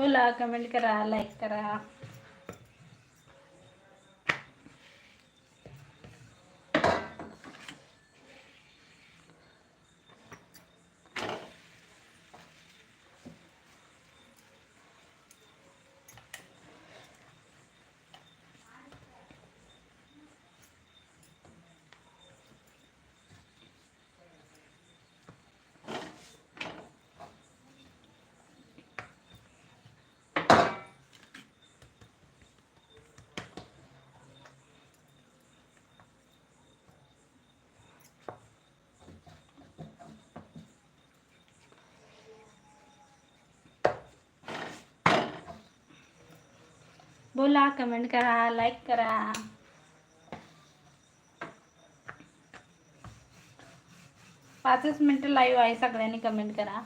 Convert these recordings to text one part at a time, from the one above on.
बोला कमेंट करा लाईक करा. बोला कमेंट करा लाईक करा. पाचच मिनटं लाईव्ह आहे सगळ्यांनी कमेंट करा.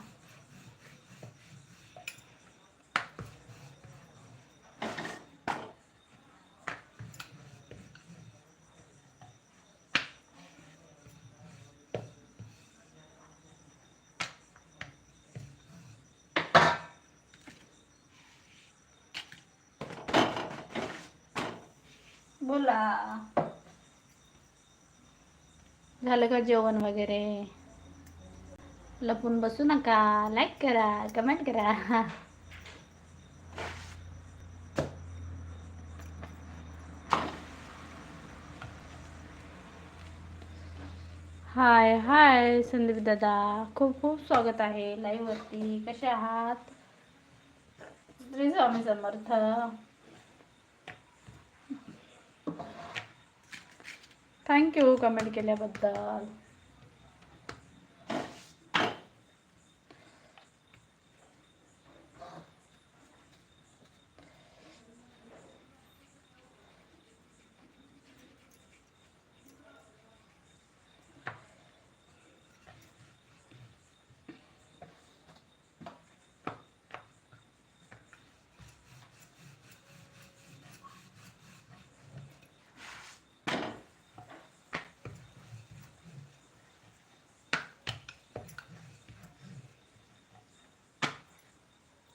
बोला. झालं का जेवण वगैरे? लपून बसू नका. लाईक करा कमेंट करा. हाय हाय संदीप दादा. खूप खूप स्वागत आहे लाईव्ह वरती. कसे आहात? Shri Swami Samarth. Thank you comment केल्याबद्दल.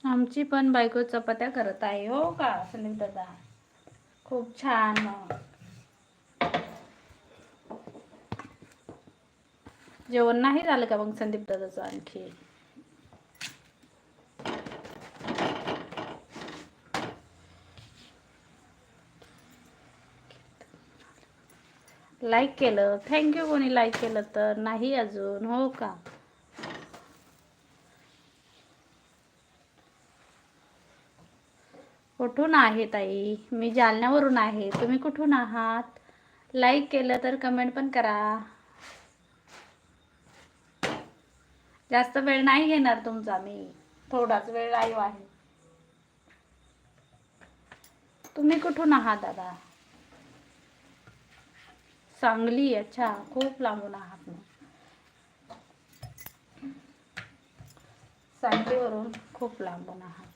आमची पण बायको चपात्या करत आहे हो का संदीप दादा खूप छान जेवण नाही झालं का मग संदीप दादाचं आणखी? लाईक केलं. थँक्यू कोणी लाईक केलं तर. नाही अजून हो का? कुठून आहे ताई? मी जालन्यावरून आहे. तुम्ही कुठून आहात? लाईक केलं तर कमेंट पण करा. जास्त वेळ नाही घेणार तुमचा मी. थोडाच वेळ लाईव्ह आहे. तुम्ही कुठून आहात दादा? सांगली अच्छा खूप लांबून आहात मग. सांगलीवरून खूप लांबून आहात.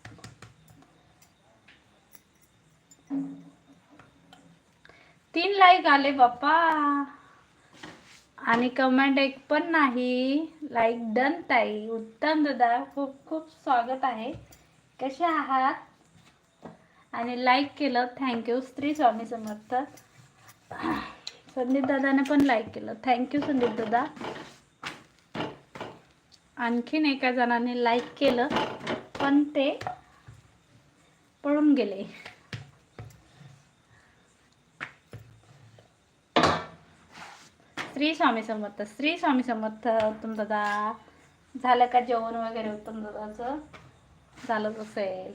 तीन लाईक आले बाप्पा. आणि कमेंट एक पण नाही. लाईक डन ताई. उत्तम दादा खूप खूप स्वागत आहे. कसे आहात? आणि लाईक केलं थँक्यू स्त्री स्वामी समर्थ. संदीप दादाने पण लाईक केलं. थँक्यू संदीप दादा. आणखीन एका जणाने लाईक केलं पण ते पळून गेले. श्री स्वामी समर्थ श्री स्वामी समर्थ उत्तम दादा. झालं का जेवण वगैरे उत्तम दादाचं? झालंच असेल.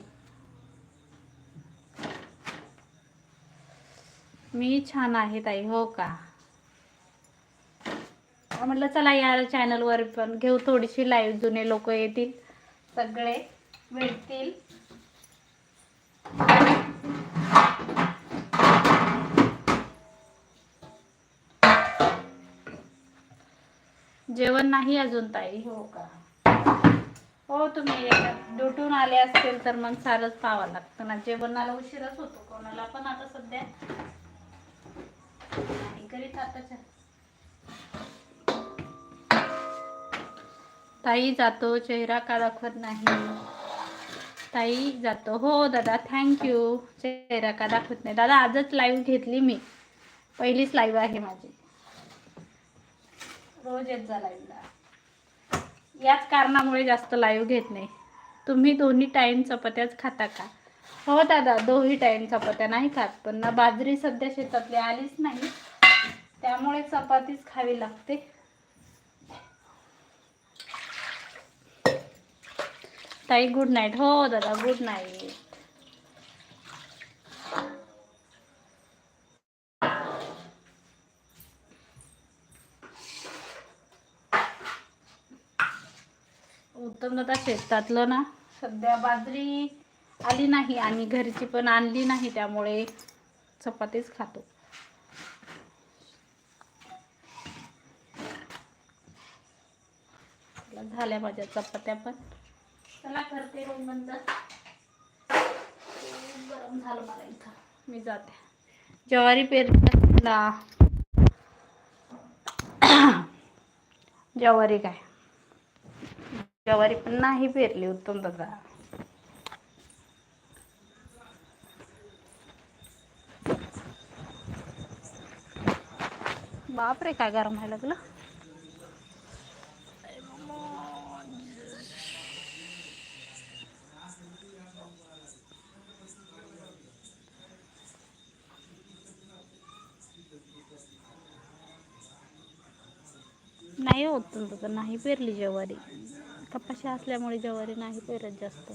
मी छान आहे ताई हो का? म्हटलं चला या चॅनलवर पण घेऊ थोडीशी लाईव्ह जुने लोक येतील सगळे भेटतील जेवण नाही अजून ताई. हो का? हो तुम्ही ड्युटून आले असतील तर मग सारच पाहावं लागतं ना. जेवणाला उशीरच होतो कोणाला पण आता सध्या. नाही करीत आताच्या. ताई जातो चेहरा का दाखवत नाही. ताई जातो. हो दादा थँक्यू चेहरा का दाखवत नाही. दादा आजच लाईव्ह घेतली मी. पहिलीच लाईव्ह आहे माझी. रोज येत जा लाईव्हला याच कारणामुळे जास्त लाईव्ह घेत नाही. तुम्ही दोन्ही टाईम चपात्याच खाता का? हो दादा दोन्ही टाईम चपात्या नाही खात. पण ना बाजरी सध्या शेतातली आलीच नाही. त्यामुळे चपातीच खावी लागते. ताई गुड नाईट हो दादा गुड नाईट उत्तम शेतातलं ना. सध्या बाजरी आली नाही आणि घरची पण आणली नाही त्यामुळे चपातीच खातो. झाल्या माझ्या चपात्या पण. चला करते रूम बंद गरम झालं मला इथं. मी जाते. ज्वारी पेरला ज्वारी काय? ज्वारी पण नाही पेरली उत्तम दादा बापरे काय गरम व्हायला लागलं. नाही होत तर नाही पेरली ज्वारी. कपाशी असल्यामुळे ज्वारी नाही पेरत जास्त.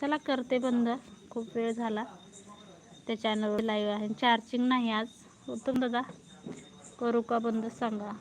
चला करते बंद. खूप वेळ झाला. त्या चॅनलवर लाईव्ह आहे. चार्जिंग नाही आज. उत्तम दादा करू का बंद? सांगा.